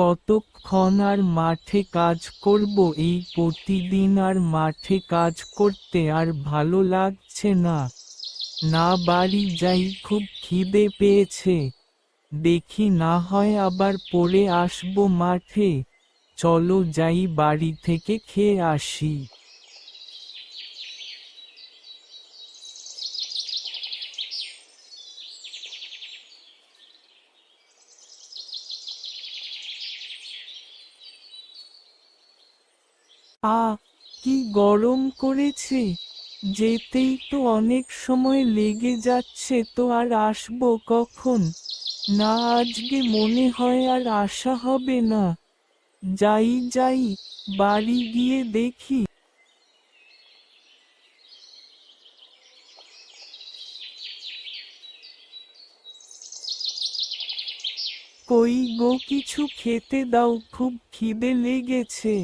কতক্ষণ আর মাঠে কাজ করব? এই প্রতিদিন আর মাঠে কাজ করতে আর ভালো লাগছে না। না, বাড়ি যাই, খুব খিদে পেয়েছে। দেখি না হয় আবার পরে আসব মাঠে। চলো যাই, বাড়ি থেকে খেয়ে আসি। আ, কি গরম করেছে। যেতেই তো অনেক সময় লেগে যাচ্ছে তো আর আসব কখন? না, আজকে মনে হয় আর আসা হবে না। যাই যাই, বাড়ি গিয়ে দেখি। কই গো, কিছু খেতে দাও, খুব খিদে লেগেছে।